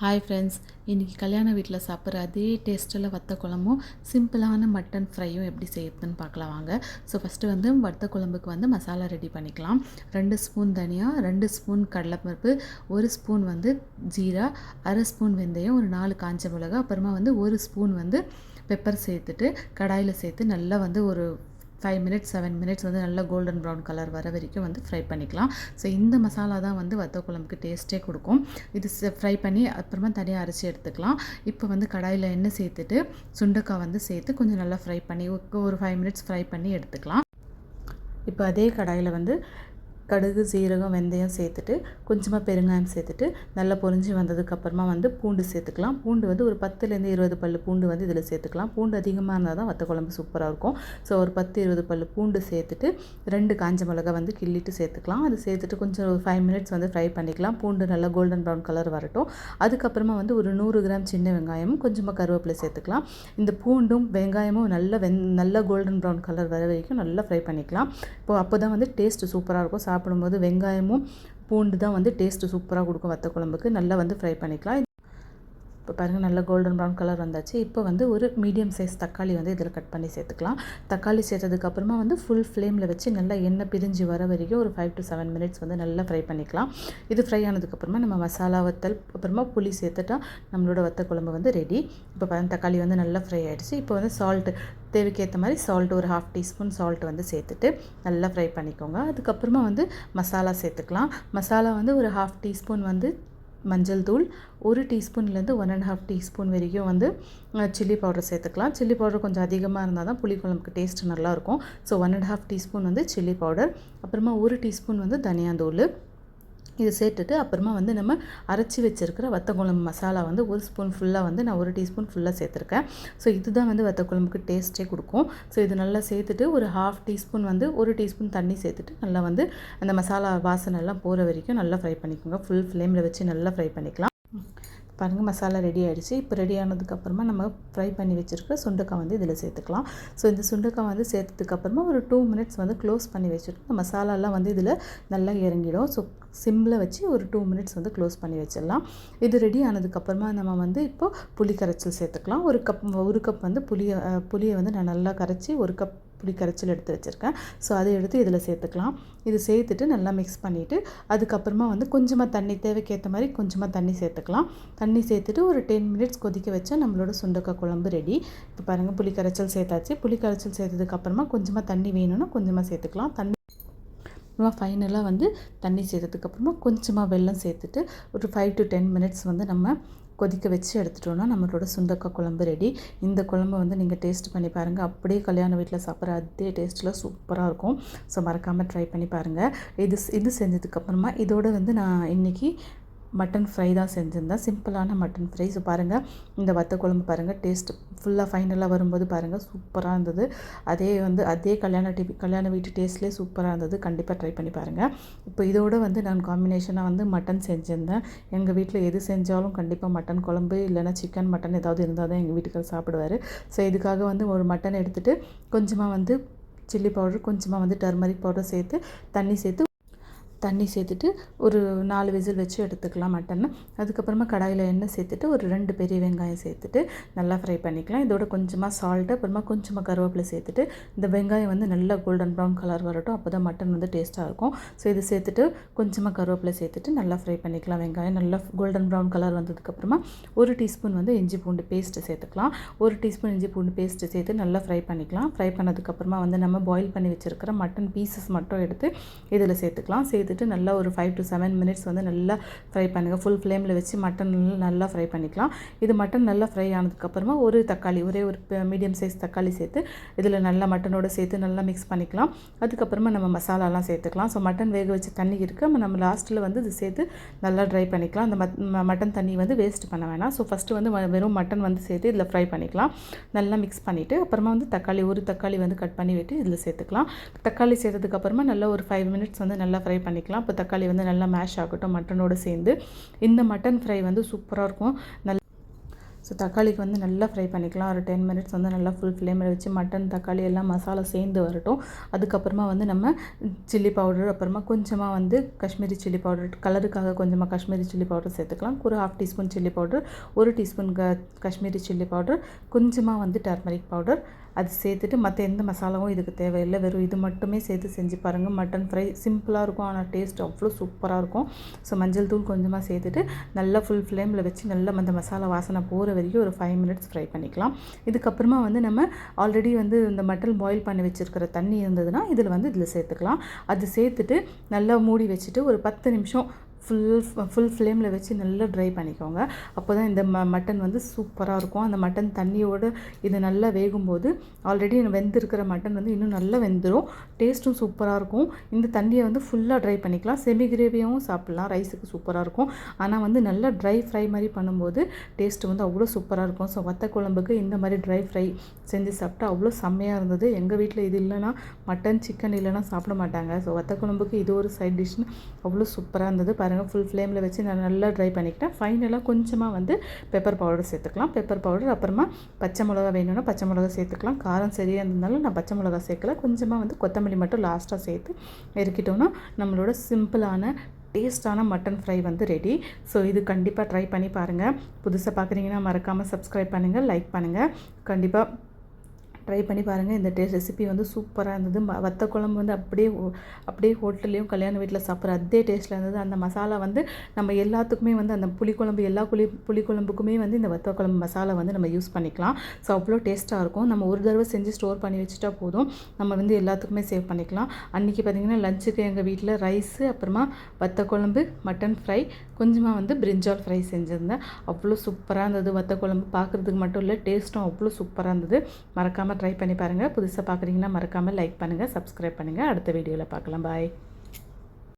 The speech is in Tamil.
ஹாய் ஃப்ரெண்ட்ஸ் இன்றைக்கி கல்யாண வீட்டில் சாப்பிட்ற அதே டேஸ்ட்டில் வத்த குழம்பும் சிம்பிளான மட்டன் ஃப்ரையும் எப்படி செய்யறதுன்னு பார்க்கலாம் வாங்க. ஸோ ஃபஸ்ட்டு வந்து வத்த குழம்புக்கு வந்து மசாலா ரெடி பண்ணிக்கலாம். ரெண்டு ஸ்பூன் தனியா ரெண்டு ஸ்பூன் கடலைப்பருப்பு ஒரு ஸ்பூன் வந்து ஜீரா அரை ஸ்பூன் வெந்தயம் ஒரு நாலு காஞ்ச மிளகா அப்புறமா வந்து ஒரு ஸ்பூன் வந்து பெப்பர் சேர்த்துட்டு கடாயில் சேர்த்து நல்லா வந்து ஒரு ஃபைவ் மினிட்ஸ் செவன் மினிட்ஸ் வந்து நல்லா கோல்டன் ப்ரௌன் கலர் வர வரைக்கும் வந்து ஃப்ரை பண்ணிக்கலாம். ஸோ இந்த மசாலா தான் வந்து வத்த குழம்புக்கு டேஸ்ட்டே கொடுக்கும். இது ஃப்ரை பண்ணி அப்புறமா தனியாக அரைச்சி எடுத்துக்கலாம். இப்போ வந்து கடாயில் எண்ணெய் சேர்த்துட்டு சுண்டக்காய் வந்து சேர்த்து கொஞ்சம் நல்லா ஃப்ரை பண்ணி ஒரு ஃபைவ் மினிட்ஸ் ஃப்ரை பண்ணி எடுத்துக்கலாம். இப்போ அதே கடாயில் வந்து கடுகு சீரகம் வெந்தயம் சேர்த்துட்டு கொஞ்சமாக பெருங்காயம் சேர்த்துட்டு நல்லா பொரிஞ்சு வந்ததுக்கப்புறமா வந்து பூண்டு சேர்த்துக்கலாம். பூண்டு வந்து ஒரு பத்துலேருந்து இருபது பல் பூண்டு வந்து இதில் சேர்த்துக்கலாம். பூண்டு அதிகமாக இருந்தால் தான் வத்த குழம்பு சூப்பராக இருக்கும். ஸோ ஒரு பத்து இருபது பல் பூண்டு சேர்த்துட்டு ரெண்டு காஞ்ச மிளகா வந்து கிள்ளிட்டு சேர்த்துக்கலாம். அது சேர்த்துட்டு கொஞ்சம் ஒரு ஃபைவ் மினிட்ஸ் வந்து ஃப்ரை பண்ணிக்கலாம். பூண்டு நல்லா கோல்டன் ப்ரௌன் கலர் வரட்டும். அதுக்கப்புறமா வந்து ஒரு நூறு கிராம் சின்ன வெங்காயமும் கொஞ்சமாக கருவேப்பிலை சேர்த்துக்கலாம். இந்த பூண்டும் வெங்காயமும் நல்ல வெந் நல்ல கோல்டன் ப்ரௌன் கலர் வர வரைக்கும் நல்லா ஃப்ரை பண்ணிக்கலாம். இப்போ அப்போ தான் வந்து டேஸ்ட்டு சூப்பராக இருக்கும். சாப்பிடும்போது வெங்காயமும் பூண்டு தான் வந்து டேஸ்ட்டு சூப்பராக கொடுக்கும் வத்த குழம்புக்கு நல்லா வந்து ஃப்ரை பண்ணிக்கலாம். இப்போ பாருங்கள் நல்ல கோல்டன் ப்ரௌன் கலர் வந்தாச்சு. இப்போ வந்து ஒரு மீடியம் சைஸ் தக்காளி வந்து இதில் கட் பண்ணி சேர்த்துக்கலாம். தக்காளி சேர்த்ததுக்கப்புறமா வந்து ஃபுல் ஃப்ளேமில் வச்சு நல்லா எண்ணெய் பிரிஞ்சு வர வரைக்கும் ஒரு ஃபைவ் டு செவன் மினிட்ஸ் வந்து நல்லா ஃப்ரை பண்ணிக்கலாம். இது ஃப்ரை ஆனதுக்கப்புறமா நம்ம மசாலா வத்தல் அப்புறமா புளி சேர்த்துட்டா நம்மளோட வத்த குழம்பு வந்து ரெடி இப்போ பாருங்கள் தக்காளி வந்து நல்லா ஃப்ரை ஆகிடுச்சு இப்போ வந்து சால்ட்டு தேவைக்கேற்ற மாதிரி சால்ட் ஒரு ஹாஃப் டீஸ்பூன் சால்ட் வந்து சேர்த்துட்டு நல்லா ஃப்ரை பண்ணிக்கோங்க. அதுக்கப்புறமா வந்து மசாலா சேர்த்துக்கலாம். மசாலா வந்து ஒரு ஹாஃப் டீஸ்பூன் வந்து மஞ்சள் தூள் ஒரு டீஸ்பூன்லேருந்து ஒன் அண்ட் ஹாஃப் டீஸ்பூன் வரைக்கும் வந்து சில்லி பவுடர் சேர்த்துக்கலாம். சில்லி பவுடர் கொஞ்சம் அதிகமாக இருந்தால் தான் புளிக்குழம்புக்கு டேஸ்ட் நல்லாயிருக்கும். So one and half teaspoon வந்து சில்லி பவுடர் அப்புறமா ஒரு டீஸ்பூன் வந்து தனியாந்தூள். இது சேர்த்துட்டு அப்புறமா வந்து நம்ம அரைச்சி வச்சுருக்கிற வத்த குழம்பு மசாலா வந்து ஒரு ஸ்பூன் ஃபுல்லாக வந்து நான் ஒரு டீஸ்பூன் ஃபுல்லாக சேர்த்துருக்கேன். ஸோ இதுதான் வந்து வத்தக்குழம்புக்கு டேஸ்ட்டே கொடுக்கும். ஸோ இது நல்லா சேர்த்துட்டு ஒரு ஹாஃப் டீஸ்பூன் வந்து ஒரு டீஸ்பூன் தண்ணி சேர்த்துட்டு நல்லா வந்து அந்த மசாலா வாசனை எல்லாம் போகிற வரைக்கும் நல்லா ஃப்ரை பண்ணிக்கோங்க. ஃபுல் ஃப்ளேமில் வச்சு நல்லா ஃப்ரை பண்ணிக்கலாம். பாருங்கள் மசாலா ரெடி ஆகிடுச்சு இப்போ ரெடி ஆனதுக்கப்புறமா நம்ம ஃப்ரை பண்ணி வச்சுருக்க சுண்டக்காய் வந்து இதில் சேர்த்துக்கலாம். ஸோ இந்த சுண்டக்காய் வந்து சேர்த்ததுக்கப்புறமா ஒரு டூ மினிட்ஸ் வந்து க்ளோஸ் பண்ணி வச்சுருக்கோம் மசாலாலாம் வந்து இதில் நல்லா இறங்கிடும். ஸோ சிம்மில் வச்சு ஒரு டூ மினிட்ஸ் வந்து க்ளோஸ் பண்ணி வச்சிடலாம். இது ரெடி ஆனதுக்கப்புறமா நம்ம வந்து இப்போது புளி கரைச்சல் சேர்த்துக்கலாம். ஒரு கப் ஒரு கப் வந்து புளியை புளியை வந்து நான் நல்லா கரைச்சி ஒரு கப் புளி கரைச்சல் எடுத்து வச்சுருக்கேன். ஸோ அதை எடுத்து இதில் சேர்த்துக்கலாம். இது சேர்த்துட்டு நல்லா மிக்ஸ் பண்ணிவிட்டு அதுக்கப்புறமா வந்து கொஞ்சமாக தண்ணி தேவைக்கேற்ற மாதிரி கொஞ்சமாக தண்ணி சேர்த்துக்கலாம். தண்ணி சேர்த்துட்டு ஒரு டென் மினிட்ஸ் கொதிக்க வச்சா நம்மளோட சுண்டக்காய் குழம்பு ரெடி இப்போ பாருங்கள் புளி கரைச்சல் சேர்த்தாச்சு. புளி கரைச்சல் சேர்த்ததுக்கப்புறமா கொஞ்சமாக தண்ணி வேணும்னா கொஞ்சமாக சேர்த்துக்கலாம். தண்ணி அப்புறமா ஃபைனலாக வந்து தண்ணி சேர்த்ததுக்கப்புறமா கொஞ்சமாக வெல்லம் சேர்த்துட்டு ஒரு ஃபைவ் டு டென் மினிட்ஸ் வந்து நம்ம கொதிக்க வச்சு எடுத்துட்டோன்னா நம்மளோட சுண்டக்காய் குழம்பு ரெடி இந்த குழம்பு வந்து நீங்கள் டேஸ்ட் பண்ணி பாருங்கள் அப்படியே கல்யாண வீட்டில் சாப்பிட்ற அதே டேஸ்ட்டில் சூப்பராக இருக்கும். ஸோ மறக்காமல் ட்ரை பண்ணி பாருங்கள் இது இது செஞ்சதுக்கப்புறமா இதோடு வந்து நான் இன்றைக்கி மட்டன் ஃப்ரை தான் செஞ்சுருந்தேன் சிம்பிளான மட்டன் ஃப்ரை. ஸோ பாருங்கள் இந்த வத்த குழம்பு பாருங்கள் டேஸ்ட் ஃபுல்லாக ஃபைனலாக வரும்போது பாருங்கள் சூப்பராக இருந்தது. அதே வந்து அதே கல்யாண டிவி கல்யாண வீட்டு டேஸ்ட்லேயே சூப்பராக இருந்தது. கண்டிப்பாக ட்ரை பண்ணி பாருங்கள் இப்போ இதோடு வந்து நான் காம்பினேஷனாக வந்து மட்டன் செஞ்சுருந்தேன். எங்கள் வீட்டில் எது செஞ்சாலும் கண்டிப்பாக மட்டன் குழம்பு இல்லைனா சிக்கன் மட்டன் ஏதாவது இருந்தால் தான் எங்கள் வீட்டுக்கார் சாப்பிடுவார். ஸோ இதுக்காக வந்து ஒரு மட்டன் எடுத்துகிட்டு கொஞ்சமாக வந்து சில்லி பவுடர் கொஞ்சமாக வந்து டர்மரிக் பவுடர் சேர்த்து தண்ணி சேர்த்து தண்ணி சேர்த்துட்டு ஒரு நாலு விசில் வச்சு எடுத்துக்கலாம் மட்டன் அதுக்கப்புறமா கடாயில் எண்ணெய் சேர்த்துட்டு ஒரு ரெண்டு பெரிய வெங்காயம் சேர்த்துட்டு நல்லா ஃப்ரை பண்ணிக்கலாம். இதோட கொஞ்சமாக சால்ட்டு அப்புறமா கொஞ்சமாக கருவேப்பிலை சேர்த்துட்டு இந்த வெங்காயம் வந்து நல்லா கோல்டன் ப்ரௌன் கலர் வரட்டும் அப்போ தான் மட்டன் வந்து டேஸ்ட்டாக இருக்கும். ஸோ இது சேர்த்துட்டு கொஞ்சமாக கருவேப்பிலை சேர்த்துட்டு நல்லா ஃப்ரை பண்ணிக்கலாம். வெங்காயம் நல்லா கோல்டன் ப்ரௌன் கலர் வந்ததுக்கப்புறமா ஒரு டீஸ்பூன் வந்து இஞ்சி பூண்டு பேஸ்ட்டு சேர்த்துக்கலாம். ஒரு டீஸ்பூன் இஞ்சி பூண்டு பேஸ்ட்டு சேர்த்து நல்லா ஃப்ரை பண்ணிக்கலாம். ஃப்ரை பண்ணதுக்கப்புறமா வந்து நம்ம பாயில் பண்ணி வச்சுருக்கிற மட்டன் பீசஸ் மட்டும் எடுத்து இதில் சேர்த்துக்கலாம். சேர்த்து எடுத்துகிட்டு நல்லா ஒரு ஃபைவ் டு செவன் மினிட்ஸ் வந்து நல்லா ஃப்ரை பண்ணுங்கள் ஃபுல் ஃப்ளேமில் வச்சு மட்டன் நல்லா ஃப்ரை பண்ணிக்கலாம். இது மட்டன் நல்லா ஃப்ரை ஆனதுக்கப்புறமா ஒரு தக்காளி ஒரே ஒரு மீடியம் சைஸ் தக்காளி சேர்த்து இதில் நல்லா மட்டனோட சேர்த்து நல்லா மிக்ஸ் பண்ணிக்கலாம். அதுக்கப்புறமா நம்ம மசாலாலாம் சேர்த்துக்கலாம். ஸோ மட்டன் வேக வச்ச தண்ணி இருக்குது நம்ம லாஸ்ட்டில் வந்து இது சேர்த்து நல்லா ட்ரை பண்ணிக்கலாம். அந்த மட்டன் தண்ணி வந்து வேஸ்ட் பண்ண வேணாம். ஸோ ஃபஸ்ட்டு வந்து வெறும் மட்டன் வந்து சேர்த்து இதில் ஃப்ரை பண்ணிக்கலாம். நல்லா மிக்ஸ் பண்ணிவிட்டு அப்புறமா வந்து தக்காளி ஒரு தக்காளி வந்து கட் பண்ணி விட்டு இதில் சேர்த்துக்கலாம். தக்காளி சேர்த்ததுக்கப்புறமா நல்லா ஒரு ஃபைவ் மினிட்ஸ் வந்து நல்லா ஃப்ரை பண்ணி பண்ணிக்கலாம். இப்போ தக்காளி வந்து நல்லா மேஷ் ஆகட்டும் மட்டனோடு சேர்ந்து. இந்த மட்டன் ஃப்ரை வந்து சூப்பராக இருக்கும். நல்ல ஸோ தக்காளிக்கு வந்து நல்லா ஃப்ரை பண்ணிக்கலாம். ஒரு டென் மினிட்ஸ் வந்து நல்லா ஃபுல் ஃப்ளேமில் வச்சு மட்டன் தக்காளி எல்லாம் மசாலா சேர்ந்து வரட்டும். அதுக்கப்புறமா வந்து நம்ம சில்லி பவுடர் அப்புறமா கொஞ்சமாக வந்து காஷ்மீரி சில்லி பவுடர் கலருக்காக கொஞ்சமாக காஷ்மீரி சில்லி பவுடர் சேர்த்துக்கலாம். ஒரு ஹாஃப் டீஸ்பூன் சில்லி பவுடர் ஒரு டீஸ்பூன் க காஷ்மீரி சில்லி பவுடர் கொஞ்சமாக வந்து டர்மரிக் பவுடர் அது சேர்த்துட்டு மற்ற எந்த மசாலாவும் இதுக்கு தேவையில்லை. வெறும் இது மட்டுமே சேர்த்து செஞ்சு பாருங்கள் மட்டன் ஃப்ரை சிம்பிளாக இருக்கும். ஆனால் டேஸ்ட் அவ்வளோ சூப்பராக இருக்கும். ஸோ மஞ்சள் தூள் கொஞ்சமாக சேர்த்துட்டு நல்லா ஃபுல் ஃப்ளேமில் வச்சு நல்லா அந்த மசாலா வாசனை போகிற வரைக்கும் ஒரு ஃபைவ் மினிட்ஸ் ஃப்ரை பண்ணிக்கலாம். இதுக்கப்புறமா வந்து நம்ம ஆல்ரெடி வந்து இந்த மட்டன் பாயில் பண்ணி வச்சுருக்கிற தண்ணி இருந்ததுன்னா இதில் வந்து இதில் சேர்த்துக்கலாம். அது சேர்த்துட்டு நல்லா மூடி வச்சுட்டு ஒரு பத்து நிமிஷம் ஃபுல் ஃபுல் ஃப்ளேமில் வச்சு நல்லா ட்ரை பண்ணிக்கோங்க. அப்போ தான் இந்த ம மட்டன் வந்து சூப்பராக இருக்கும். அந்த மட்டன் தண்ணியோடு இது நல்லா வேகும்போது ஆல்ரெடி வெந்திருக்கிற மட்டன் வந்து இன்னும் நல்லா வெந்துடும் டேஸ்ட்டும் சூப்பராக இருக்கும். இந்த தண்ணியை வந்து ஃபுல்லாக ட்ரை பண்ணிக்கலாம். செமி கிரேவியாகவும் சாப்பிட்லாம். ரைஸுக்கு சூப்பராக இருக்கும். ஆனால் வந்து நல்லா ட்ரை ஃப்ரை மாதிரி பண்ணும்போது டேஸ்ட்டு வந்து அவ்வளோ சூப்பராக இருக்கும். ஸோ வத்த குழம்புக்கு இந்த மாதிரி ட்ரை ஃப்ரை செஞ்சு சாப்பிட்டா அவ்வளோ செம்மையாக இருந்தது. எங்கள் வீட்டில் இது இல்லைன்னா மட்டன் சிக்கன் இல்லைன்னா சாப்பிட மாட்டாங்க. ஸோ வத்த குழம்புக்கு இது ஒரு சைட் டிஷ்னு அவ்வளோ சூப்பராக இருந்தது. பாருங்கள் ஃபுல் ஃப்ளேமில் வச்சு நான் நல்லா ட்ரை பண்ணிக்கிட்டேன். ஃபைனலாக கொஞ்சமாக வந்து பெப்பர் பவுடர் சேர்த்துக்கலாம். பெப்பர் பவுடர் அப்புறமா பச்சை மிளகா வேணும்னா பச்சை மிளகா சேர்த்துக்கலாம். காரம் சரியாக இருந்ததுனால நான் பச்சை மிளகா சேர்க்கல. கொஞ்சமாக வந்து கொத்தமல்லி மட்டும் லாஸ்ட்டாக சேர்த்து இறக்கிட்டோன்னா நம்மளோட சிம்பிளான டேஸ்டான மட்டன் ஃப்ரை வந்து ரெடி ஸோ இது கண்டிப்பாக ட்ரை பண்ணி பாருங்கள் புதுசாக பார்க்குறீங்கன்னா மறக்காமல் சப்ஸ்கிரைப் பண்ணுங்கள் லைக் பண்ணுங்கள் கண்டிப்பாக ட்ரை பண்ணி பாருங்கள் இந்த டேஸ்ட் ரெசிபி வந்து சூப்பராக இருந்தது. வத்த குழம்பு வந்து அப்படியே அப்படியே ஹோட்டல்லையும் கல்யாண வீட்டில் சாப்பிட்ற அதே டேஸ்ட்டில் இருந்தது. அந்த மசாலா வந்து நம்ம எல்லாத்துக்குமே வந்து அந்த புளிக்குழம்பு எல்லா புளி புளிக்குழம்புக்குமே வந்து இந்த வத்த குழம்பு மசாலா வந்து நம்ம யூஸ் பண்ணிக்கலாம். ஸோ அவ்வளோ டேஸ்ட்டாக இருக்கும். நம்ம ஒரு தடவை செஞ்சு ஸ்டோர் பண்ணி வச்சுட்டா போதும். நம்ம வந்து எல்லாத்துக்குமே சேவ் பண்ணிக்கலாம். அன்றைக்கி பார்த்திங்கன்னா லஞ்சுக்கு எங்கள் வீட்டில் ரைஸு அப்புறமா வத்த குழம்பு மட்டன் ஃப்ரை கொஞ்சமாக வந்து பிரிஞ்சால் ஃப்ரை செஞ்சுருந்தேன். அவ்வளோ சூப்பராக இருந்தது. வத்த குழம்பு பார்க்குறதுக்கு மட்டும் இல்லை டேஸ்ட்டும் அவ்வளோ சூப்பராக இருந்தது. மறக்காமல் ட்ரை பண்ணி பாருங்கள் புதுசாக பார்க்குறீங்கன்னா மறக்காமல் லைக் பண்ணுங்கள் சப்ஸ்கிரைப் பண்ணுங்கள் அடுத்த வீடியோவில் பார்க்கலாம். பாய்